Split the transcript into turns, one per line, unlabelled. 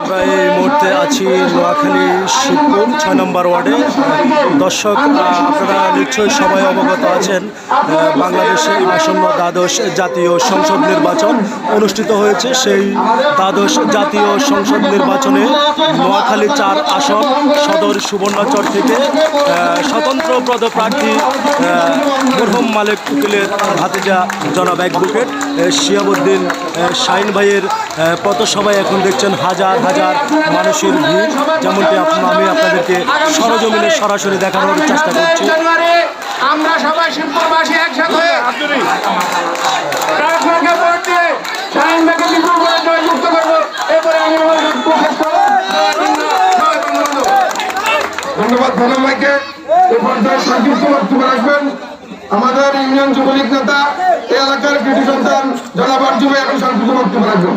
আমরা এই মুহূর্তে আছি নোয়াখালী শিবপুর, ছয় নম্বর ওয়ার্ডে। দর্শক আপনারা নিশ্চয়ই সবাই অবগত আছেন বাংলাদেশে আসন্ন দ্বাদশ জাতীয় সংসদ নির্বাচন অনুষ্ঠিত হয়েছে। সেই দ্বাদশ জাতীয় সংসদ নির্বাচনে নোয়াখালী চার আসন সদর সুবর্ণচর থেকে স্বতন্ত্র পদপ্রার্থী প্রার্থী মরহুম মালিক উকিলের ভাতিজা জনাব অ্যাডভোকেট শিয়াবুদ্দিন শাইন ভাইয়ের পথসভায় এখন দেখছেন হাজার হাজার মানুষের ভিড়। যেমনটি আমি আপনাদেরকে সরজমিনে সরাসরি দেখানোর চেষ্টা করছি।
আমরা সবাই
ধন্যবাদ ভাইকে। এই পর্যায়ে সংক্ষিপ্ত বক্তব্য রাখবেন আমাদের ইউনিয়ন যুবলীগ নেতা, এই এলাকার কৃষি সন্তান জনাব আর্জু ভাই, এখন সংক্ষিপ্ত বক্তব্য রাখবেন।